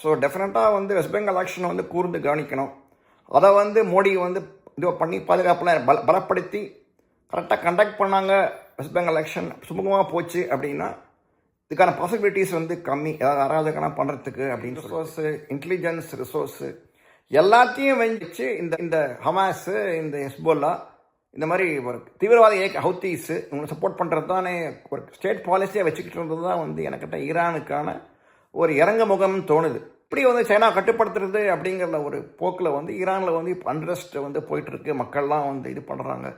So டெஃபினட்டாக வந்து west Bengal எலெக்ஷனை வந்து கூர்ந்து கவனிக்கணும். அதை வந்து மோடி வந்து இது பண்ணி பாதுகாப்புலாம் பல பலப்படுத்தி கரெக்டாக கண்டக்ட் பண்ணாங்க வெஸ்ட் பெங்கால் எலெக்ஷன் சுமூகமாக போச்சு அப்படின்னா இதுக்கான பாசிபிலிட்டிஸ் வந்து கம்மி. ஏதாவது அராஜகனா பண்ணுறதுக்கு அப்படின்னு ரிசோர்ஸு இன்டெலிஜென்ஸ் ரிசோர்ஸு எல்லாத்தையும் வச்சு இந்த இந்த ஹமாஸு இந்த ஹெஸ்போல்லா இந்த மாதிரி ஒரு தீவிரவாத இயக்க ஹவுத்தீஸு இவங்களை சப்போர்ட் பண்ணுறது தானே ஒரு ஸ்டேட் பாலிசியாக வச்சுக்கிட்டு இருந்தது தான் வந்து எனக்கிட்ட ஈரானுக்கான ஒரு இறங்க முகம்னு தோணுது. இப்படி வந்து சைனா கட்டுப்படுத்துறது அப்படிங்கிற ஒரு போக்கில் வந்து ஈரானில் வந்து இப்போ அண்ட்ரஸ்ட் வந்து போயிட்டுருக்கு. மக்கள்லாம் வந்து இது பண்ணுறாங்க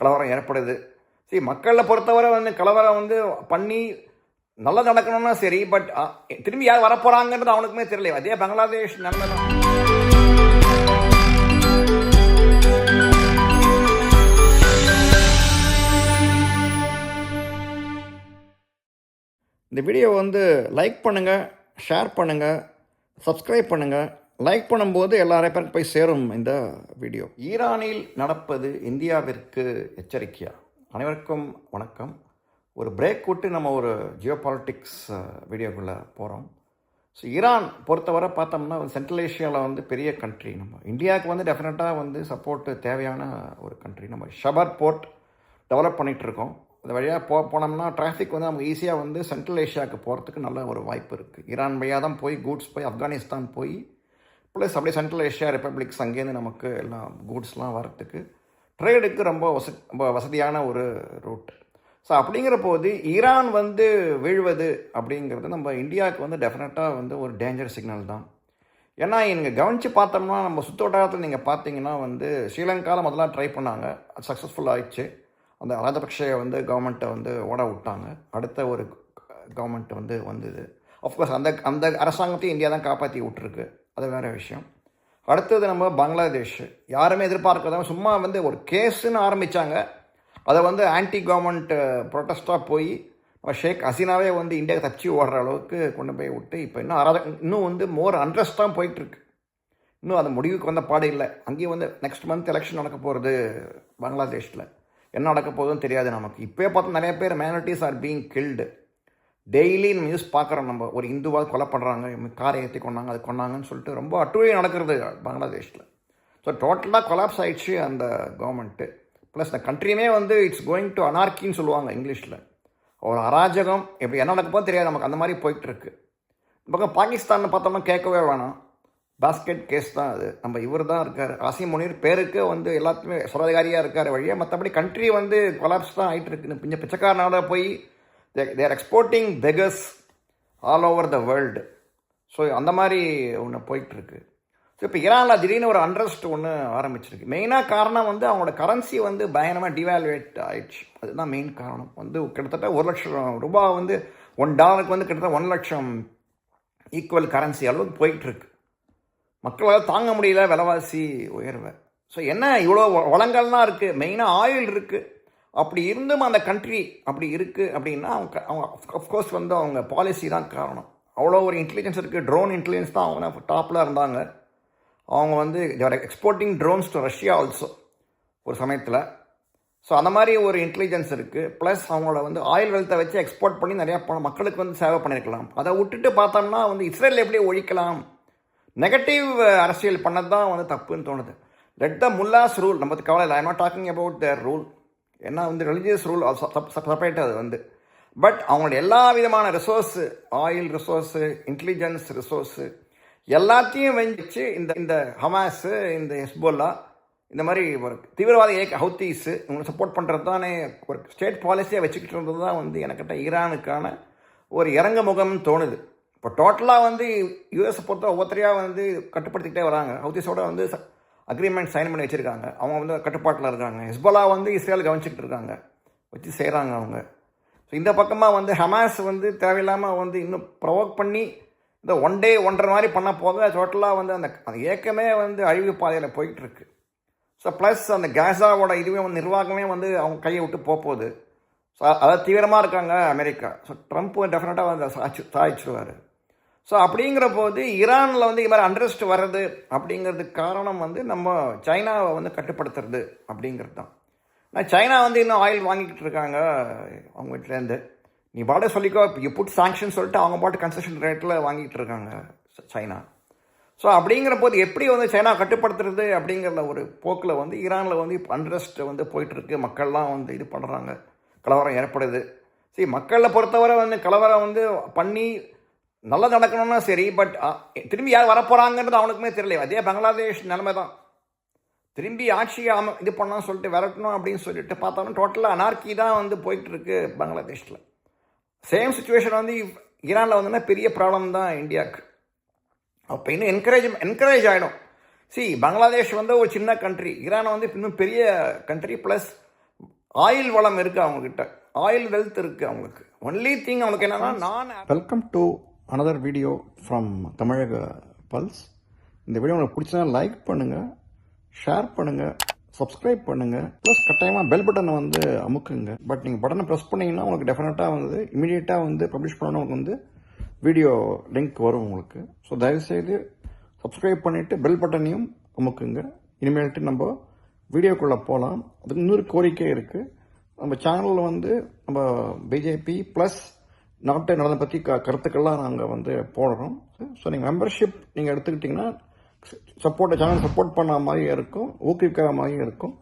கலவரம் ஏற்படுது. சரி மக்களை பொறுத்தவரை வந்து கலவரம் வந்து பண்ணி நல்லா நடக்கணும்னா சரி பட் திரும்பி யார் வரப்போகிறாங்கன்றது அவனுக்குமே தெரியல அதே பங்களாதேஷ் நல்ல இந்த வீடியோ வந்து லைக் பண்ணுங்கள் ஷேர் பண்ணுங்கள் சப்ஸ்கிரைப் பண்ணுங்கள் லைக் பண்ணும்போது எல்லாரையும் பேருக்கு போய் சேரும் இந்த வீடியோ. ஈரானில் நடப்பது இந்தியாவிற்கு எச்சரிக்கையா? அனைவருக்கும் வணக்கம். ஒரு பிரேக் விட்டு நம்ம ஒரு ஜியோ பாலிட்டிக்ஸ் வீடியோக்குள்ளே போகிறோம் ஸோ ஈரான் பொறுத்தவரை பார்த்தோம்னா சென்ட்ரல் ஏஷியாவில் வந்து பெரிய கண்ட்ரி நம்ம. இந்தியாவுக்கு வந்து டெஃபினட்டாக வந்து சப்போர்ட்டு தேவையான ஒரு கண்ட்ரி நம்ம. ஷபர் போர்ட் டெவலப் பண்ணிகிட்ருக்கோம் அந்த வழியாக போ போனோம்னா டிராஃபிக் வந்து நமக்கு ஈஸியாக வந்து சென்ட்ரல் ஏஷியாவுக்கு போகிறதுக்கு நல்ல ஒரு வாய்ப்பு இருக்குது ஈரான் வழியாக தான் போய் கூட்ஸ் போய் ஆப்கானிஸ்தான் போய் ப்ளஸ் அப்படியே சென்ட்ரல் ஏஷியா ரிப்பப்ளிக்ஸ் அங்கேருந்து நமக்கு எல்லாம் கூட்ஸ்லாம் வரத்துக்கு ட்ரேடுக்கு ரொம்ப வச ரொம்ப வசதியான ஒரு ரூட் ஸோ அப்படிங்கிற போது ஈரான் வந்து வீழ்வது அப்படிங்கிறது நம்ம இந்தியாவுக்கு வந்து டெஃபினட்டாக வந்து ஒரு டேஞ்சர் சிக்னல் தான். ஏன்னா இங்கே கவனித்து பார்த்தோம்னா நம்ம சுத்தோட்டத்தில் நீங்கள் பார்த்தீங்கன்னா வந்து ஸ்ரீலங்காவில் முதல்ல ட்ரை பண்ணாங்க. சக்ஸஸ்ஃபுல் ஆயிடுச்சு. அந்த ராஜபக்ஷையை வந்து கவர்மெண்ட்டை வந்து ஓட விட்டாங்க. அடுத்த ஒரு கவர்மெண்ட் வந்து வந்தது. அஃப்கோர்ஸ் அந்த அந்த அரசாங்கத்தையும் இந்தியா தான் காப்பாற்றி விட்டுருக்கு. அது வேறு விஷயம். அடுத்தது நம்ம பங்களாதேஷ். யாருமே எதிர்பார்க்காத சும்மா வந்து ஒரு கேஸுன்னு ஆரம்பித்தாங்க அதை வந்து ஆன்டி கவர்மெண்ட் ப்ரொட்டஸ்ட்டாக போய் நம்ம ஷேக் ஹசீனாவே வந்து இந்தியா தச்சு ஓடுற அளவுக்கு கொண்டு போய் விட்டு இப்போ இன்னும் அராத இன்னும் வந்து மோர் அண்ட்ரஸ்ட் தான் போயிட்டுருக்கு. இன்னும் அந்த முடிவுக்கு வந்த பாடு இல்லை. அங்கேயும் வந்து நெக்ஸ்ட் மந்த் எலெக்ஷன் நடக்க போகிறது பங்களாதேஷில். என்ன நடக்க போகுதுன்னு தெரியாது நமக்கு. இப்போயே பார்த்தா நிறைய பேர் minorities are being killed daily நம்ம நியூஸ் பார்க்குறோம் நம்ம ஒரு இந்துவாக கொலை பண்ணுறாங்க காரை ஏற்றி கொண்டாங்க அது கொண்டாங்கன்னு சொல்லிட்டு ரொம்ப அட்டுழி நடக்கிறது பங்களாதேஷில். ஸோ டோட்டலாக கொலாப்ஸ் ஆகிடுச்சு அந்த கவர்மெண்ட்டு ப்ளஸ் இந்த கண்ட்ரியுமே வந்து இட்ஸ் கோயிங் டு அனார்கின்னு சொல்லுவாங்க இங்கிலீஷில். ஒரு அராஜகம் எப்படி என்ன நடக்கப்போ தெரியாது நமக்கு. அந்த மாதிரி போயிட்டுருக்கு இந்த பக்கம் பாகிஸ்தானில் பார்த்தோம்னா கேட்கவே வேணாம். பாஸ்கெட் கேஸ் தான் அது. நம்ம இவர் தான் இருக்கார். ஆசிம் முனீர் பேருக்கு வந்து எல்லாத்துக்குமே சுரதிகாரியாக இருக்கார் வழியாக மற்றபடி கண்ட்ரி வந்து கொலாப்ஸ் தான் ஆகிட்டு இருக்குன்னு. கொஞ்சம் பிச்சைக்கார நாடாக போய் they're exporting beggars all over the world so அந்த மாதிரி ஒன்று போயிட்டுருக்கு. ஸோ இப்போ ஈரானில் திடீர்னு ஒரு அண்ட்ரஸ்ட் ஒன்று ஆரம்பிச்சிருக்கு. மெயினாக காரணம் வந்து அவங்களோட கரன்சி வந்து பயங்கரமாக டிவால்வேட் ஆயிடுச்சு. அதுதான் மெயின் காரணம். வந்து கிட்டத்தட்ட ஒரு லட்சம் ரூபா வந்து ஒன் டாலருக்கு வந்து கிட்டத்தட்ட ஒன் லட்சம் ஈக்குவல் கரன்சி அளவுக்கு போயிட்டுருக்கு. மக்களால் தாங்க முடியல விலைவாசி உயர்வை. ஸோ என்ன இவ்வளோ வளங்கள்லாம் இருக்குது மெயினாக ஆயில் இருக்குது அப்படி இருந்தும் அந்த கண்ட்ரி அப்படி இருக்குது அப்படின்னா அவங்க அவங்க அஃப்கோர்ஸ் வந்து அவங்க பாலிசி தான் காரணம். அவ்வளோ ஒரு இன்டெலிஜென்ஸ் இருக்குது ட்ரோன் இன்டெலிஜென்ஸ் தான் அவங்க டாப்பில் இருந்தாங்க. அவங்க வந்து they're exporting drones to Russia also ஒரு சமயத்தில். ஸோ அந்த மாதிரி ஒரு இன்டெலிஜென்ஸ் இருக்குது ப்ளஸ் அவங்களோட வந்து ஆயில் வெல்த்தை வச்சு எக்ஸ்போர்ட் பண்ணி நிறையா மக்களுக்கு வந்து சேவை பண்ணியிருக்கலாம் அதை விட்டுட்டு பார்த்தோம்னா வந்து இஸ்ரேல் எப்படி ஒழிக்கலாம்? நெகட்டிவ் uh, அரசியல் பண்ணது தான் வந்து தப்புன்னு தோணுது. லெட் த முல்லாஸ் ரூல் நம்ம கவலை இல்லை. I not talking about their rule ஏன்னா வந்து ரிலீஜியஸ் ரூல் செப்பரேட் அது வந்து. பட் அவங்களோட எல்லா விதமான resource oil resource intelligence resource எல்லாத்தையும் வச்சு இந்த இந்த ஹமாஸு இந்த ஹெஸ்போல்லா இந்த மாதிரி ஒரு தீவிரவாத இயக்க ஹவுத்தீஸு இவங்களை சப்போர்ட் பண்ணுறது தானே ஒரு ஸ்டேட் பாலிசியாக வச்சுக்கிட்டு இருந்தது தான் வந்து எனக்கிட்ட ஈரானுக்கான ஒரு இறங்க முகம்னு தோணுது. இப்போ டோட்டலாக வந்து யூஎஸ் பொறுத்த ஒவ்வொருத்தரையாக வந்து கட்டுப்படுத்திக்கிட்டே வராங்க. ஹவுதிஸோட வந்து அக்ரிமெண்ட் சைன் பண்ணி வச்சுருக்காங்க. அவங்க வந்து கட்டுப்பாட்டில் இருக்காங்க. ஹிஸ்பலா வந்து இஸ்ரேல் கவனிச்சிக்கிட்டு இருக்காங்க. வச்சு செய்கிறாங்க அவங்க. ஸோ இந்த பக்கமாக வந்து ஹமாஸ் வந்து தேவையில்லாமல் வந்து இன்னும் ப்ரொவோக் பண்ணி இந்த ஒன் டே ஒன்றரை மாதிரி பண்ண போக டோட்டலாக வந்து அந்த அந்த ஏக்கமே வந்து அழிவு பாதையில் போயிட்டுருக்கு ஸோ ப்ளஸ் அந்த கேஸாவோட இதுவே வந்து நிர்வாகமே வந்து அவங்க கையை விட்டு போக போகுது. ஸோ அதை தீவிரமாக இருக்காங்க அமெரிக்கா. ஸோ ட்ரம்ப் டெஃபினட்டாக வந்து சாய்ச்சி சாய்ச்சிடுவார் ஸோ அப்படிங்கிற போது ஈரானில் வந்து இது மாதிரி அண்ட்ரஸ்ட் வர்றது அப்படிங்கிறதுக்கு காரணம் வந்து நம்ம சைனாவை வந்து கட்டுப்படுத்துறது அப்படிங்கிறது தான் நான் சைனா வந்து இன்னும் ஆயில் வாங்கிக்கிட்டு இருக்காங்க அவங்க வீட்டிலேருந்து நீ பாட்டு சொல்லிக்கோ இப்போ புட் சாங்ஷன் சொல்லிட்டு அவங்க பாட்டு கன்செஷன் ரேட்டில் வாங்கிட்டு இருக்காங்க சைனா. ஸோ அப்படிங்கிற போது எப்படி வந்து சைனா கட்டுப்படுத்துறது அப்படிங்கிற ஒரு போக்கில் வந்து ஈரானில் வந்து இப்போ அண்ட்ரஸ்ட் வந்து போயிட்டுருக்கு. மக்கள்லாம் வந்து இது பண்ணுறாங்க கலவரம் ஏற்படுது. சரி மக்களை பொறுத்தவரை வந்து கலவரம் வந்து பண்ணி நல்லது நடக்கணும்னா சரி பட் திரும்பி யார் வரப்போகிறாங்கன்றது அவனுக்குமே தெரியல அதே பங்களாதேஷ் நிலைமை தான். திரும்பி ஆட்சியை அம இது பண்ணான்னு சொல்லிட்டு விரட்டணும் அப்படின்னு சொல்லிட்டு பார்த்தாலும் டோட்டலாக அனார்கி தான் வந்து போயிட்டுருக்கு பங்களாதேஷில். சேம் சுச்சுவேஷன் வந்து ஈரானில் வந்துன்னா பெரிய ப்ராப்ளம் தான் இந்தியாவுக்கு அப்போ இன்னும் என்கரேஜ் என்கரேஜ் ஆகிடும் சி பங்களாதேஷ் வந்து ஒரு சின்ன கண்ட்ரி ஈரான் வந்து இன்னும் பெரிய கண்ட்ரி ப்ளஸ் ஆயில் வளம் இருக்குது அவங்கக்கிட்ட ஆயில் வெல்த் இருக்குது அவங்களுக்கு. ஒன்லி திங் அவங்களுக்கு என்னென்னா நான் welcome to another video from தமிழக பல்ஸ் இந்த வீடியோ உங்களுக்கு பிடிச்சதுனா லைக் பண்ணுங்கள் ஷேர் பண்ணுங்கள் சப்ஸ்கிரைப் பண்ணுங்கள் ப்ளஸ் கட்டாயமாக பெல் பட்டனை வந்து அமுக்குங்க. பட் நீங்கள் பட்டனை ப்ரெஸ் பண்ணிங்கன்னா உங்களுக்கு டெஃபினட்டாக வந்து இமீடியட்டாக வந்து பப்ளிஷ் பண்ணணும் வந்து வீடியோ லிங்க் வரும் உங்களுக்கு. ஸோ தயவுசெய்து சப்ஸ்கிரைப் பண்ணிவிட்டு பெல் பட்டனையும் அமுக்குங்க. இனிமேல்ட்டு நம்ம வீடியோக்குள்ளே போகலாம் அதுக்கு இன்னொரு கோரிக்கை இருக்குது நம்ம சேனலில் வந்து நம்ம பிஜேபி ப்ளஸ் நாட்டை நலனை பற்றி க கருத்துக்கள்லாம் நாங்கள் வந்து போடுறோம். ஸோ நீங்கள் மெம்பர்ஷிப் நீங்கள் எடுத்துக்கிட்டிங்கன்னா சப்போர்ட் சேனல் சப்போர்ட் பண்ண மாதிரியும் இருக்கும் ஊக்குவிக்கிற மாதிரியும் இருக்கும்.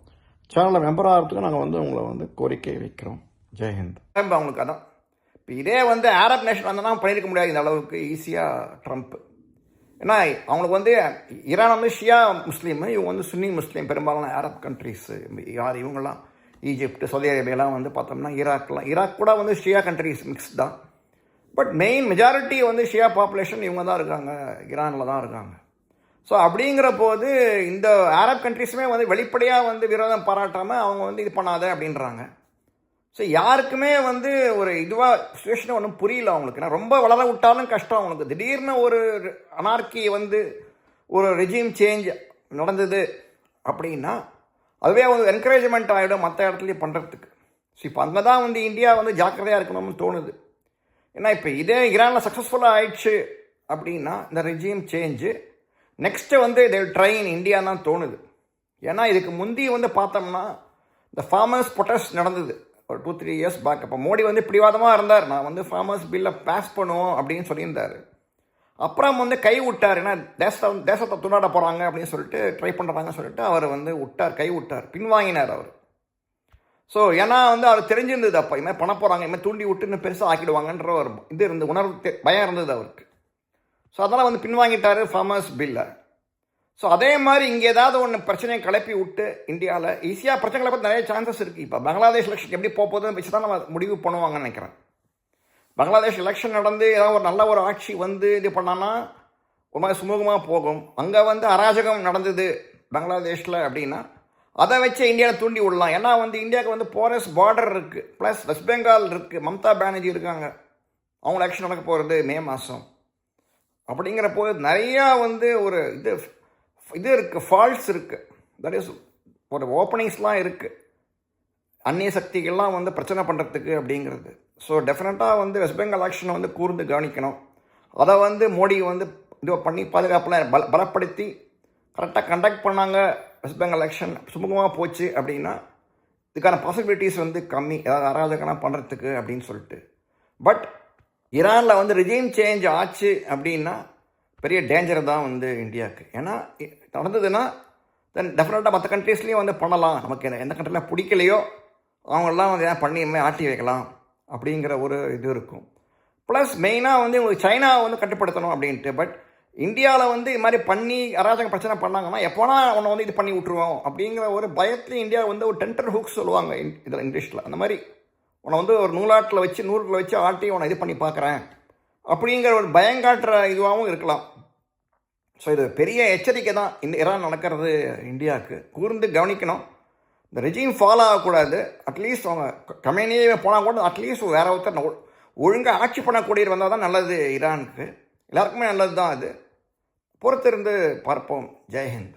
சேனலில் மெம்பர் ஆகிறதுக்கு நாங்கள் வந்து உங்களை வந்து கோரிக்கை வைக்கிறோம். ஜெயஹிந்த் அவங்களுக்கு அதான். இப்போ இதே வந்து ஆரப் நேஷன் வந்தனா பண்ணியிருக்க முடியாது இந்த அளவுக்கு ஈஸியாக ட்ரம்ப் ஏன்னா அவங்களுக்கு வந்து ஈரான் வந்து ஷியா முஸ்லீம் இவங்க வந்து சுன்னி முஸ்லீம் பெரும்பாலான ஆரப் கண்ட்ரீஸு யார் இவங்கெல்லாம் ஈஜிப்ட் சவுதி அரேபியாலாம் வந்து பார்த்தோம்னா ஈராக்லாம் ஈராக் கூட வந்து ஷியா கண்ட்ரீஸ் மிக்ஸ் தான். பட் மெயின் மெஜாரிட்டி வந்து ஷியா பாப்புலேஷன் இவங்க தான் இருக்காங்க. ஈரானில் தான் இருக்காங்க. ஸோ அப்படிங்கிற போது இந்த அரப் கண்ட்ரிஸுமே வந்து வெளிப்படையாக வந்து விரோதம் பாராட்டாமல் அவங்க வந்து இது பண்ணாத அப்படின்றாங்க. ஸோ யாருக்குமே வந்து ஒரு இதுவாக சுச்சுவேஷன் ஒன்றும் புரியல அவங்களுக்கு. ரொம்ப வளர விட்டாலும் கஷ்டம் அவங்களுக்கு. திடீர்னு ஒரு அனார்கி வந்து ஒரு ரெஜிம் சேஞ்ச் நடந்தது அப்படின்னா அதுவே வந்து என்கரேஜ்மெண்ட் ஆகிடும் மற்ற இடத்துலையும் பண்ணுறதுக்கு ஸோ இப்போ அங்கே தான் வந்து இந்தியா வந்து ஜாக்கிரதையாக இருக்கணும்னு தோணுது. ஏன்னா இப்போ இதே ஈரானில் சக்ஸஸ்ஃபுல்லாக ஆயிடுச்சு அப்படின்னா இந்த ரெஜியம் சேஞ்சு நெக்ஸ்ட்டு வந்து இதை ட்ரைன் இந்தியா தான் தோணுது. ஏன்னா இதுக்கு முந்தி வந்து பார்த்தோம்னா இந்த ஃபார்மர்ஸ் ப்ரொட்டஸ்ட் நடந்தது. ஒரு டூ த்ரீ இயர்ஸ் பேக் அப்போ மோடி வந்து பிடிவாதமாக இருந்தார். நான் வந்து ஃபார்மர்ஸ் பில்லை பாஸ் பண்ணுவோம் அப்படின்னு சொல்லியிருந்தார். அப்புறம் வந்து கை விட்டார். ஏன்னா தேசத்தை தேசத்தை துண்டாட போகிறாங்க அப்படின்னு சொல்லிட்டு ட்ரை பண்ணுறாங்கன்னு சொல்லிட்டு அவர் வந்து விட்டார் கை விட்டார். பின்வாங்கினார் அவர். ஸோ ஏன்னா வந்து அவர் தெரிஞ்சிருந்தது அப்போ. இனிமேல் பண்ண போகிறாங்க இனிமேல் தூண்டி விட்டு இன்னும் பெருசாக ஆக்கிடுவாங்கன்ற ஒரு இது இருந்து உணர்வு பயம் இருந்தது அவருக்கு. ஸோ அதெல்லாம் வந்து பின்வாங்கிட்டார் ஃபார்மர்ஸ் பில்லை. ஸோ அதே மாதிரி இங்கே ஏதாவது ஒன்று பிரச்சனையை கிளப்பி விட்டு இந்தியாவில் ஈஸியாக பிரச்சனை கிளப்ப நிறைய சான்சஸ் இருக்குது இப்போ பங்களாதேஷ் எலெக்ஷன் எப்படி போகுதுன்னு வச்சு தான் நம்ம முடிவு பண்ணுவாங்கன்னு நினைக்கிறேன். பங்களாதேஷ் எலெக்ஷன் நடந்து ஏதாவது ஒரு நல்ல ஒரு ஆட்சி வந்து இது பண்ணான்னா ஒரு மாதிரி சுமூகமாக போகும். அங்கே வந்து அராஜகம் நடந்தது பங்களாதேஷில் அப்படின்னா அதை வச்சு இந்தியாவில் தூண்டி விடலாம். ஏன்னா வந்து இந்தியாவுக்கு வந்து போரஸ் பார்டர் இருக்குது ப்ளஸ் வெஸ்ட் பெங்கால் இருக்குது மம்தா பானர்ஜி இருக்காங்க. அவங்க எலெக்ஷன் நடக்க போகிறது மே மாதம் அப்படிங்கிற போது நிறையா வந்து ஒரு இது இது இருக்குது ஃபால்ட்ஸ் இருக்குது தட் இஸ் ஒரு ஓப்பனிங்ஸ்லாம் இருக்குது அந்நிய சக்திகள்லாம் வந்து பிரச்சனை பண்ணுறதுக்கு அப்படிங்கிறது. ஸோ டெஃபினட்டாக வந்து வெஸ்ட் பெங்கால் ஆக்ஷனை வந்து கூர்ந்து கவனிக்கணும். அதை வந்து மோடி வந்து இது பண்ணி பாதுகாப்பெலாம் பல பலப்படுத்தி கரெக்டாக கண்டக்ட் பண்ணாங்க வெஸ்ட் பெங்கால் எலெக்ஷன் சுமூகமாக போச்சு அப்படின்னா இதுக்கான பாசிபிலிட்டிஸ் வந்து கம்மி. ஏதாவது அராஜகனா பண்ணுறதுக்கு அப்படின்னு சொல்லிட்டு. பட் ஈரானில் வந்து ரிஜீம் சேஞ்ச் ஆச்சு அப்படின்னா பெரிய டேஞ்சர் தான் வந்து இந்தியாவுக்கு. ஏன்னா நடந்ததுன்னா தென் டெஃபினட்டாக மற்ற கண்ட்ரீஸ்லேயும் வந்து பண்ணலாம். நமக்கு எந்த கண்ட்ரிலாம் பிடிக்கலையோ அவங்களெலாம் வந்து ஏன் பண்ணி ஆட்டி வைக்கலாம் அப்படிங்கிற ஒரு இது இருக்கும். ப்ளஸ் மெயினாக வந்து உங்களுக்கு சைனாவை வந்து கட்டுப்படுத்தணும் அப்படின்ட்டு பட் இந்தியாவில் வந்து இது மாதிரி பண்ணி அராஜக பிரச்சனை பண்ணாங்கன்னா எப்போனா அவனை வந்து இது பண்ணி விட்ருவோம் அப்படிங்கிற ஒரு பயத்துலேயும் இந்தியா வந்து ஒரு டென்டர் ஹூக்ஸ் சொல்லுவாங்க இதில் இங்கிலீஷில். அந்த மாதிரி உன்னை வந்து ஒரு நூலாட்டில் வச்சு நூறுக்கில் வச்சு ஆட்டி உன்னை இது பண்ணி பார்க்குறேன் அப்படிங்கிற ஒரு பயங்காட்டுற இதுவாகவும் இருக்கலாம். ஸோ இது பெரிய எச்சரிக்கை தான் இந்த இரான் நடக்கிறது இந்தியாவுக்கு. கூர்ந்து கவனிக்கணும். இந்த ரெஜிம் ஃபாலோ ஆகக்கூடாது. அட்லீஸ்ட் அவங்க கம்பெனியே போனால் கூட அட்லீஸ்ட் வேற ஒருத்தர் ஒழுங்காக ஆட்சி பண்ணக்கூடியவர் வந்தால் தான் நல்லது ஈரானுக்கு எல்லாருக்குமே நல்லது தான் அது. பொறுத்திருந்து பார்ப்போம். ஜெய்ஹிந்த்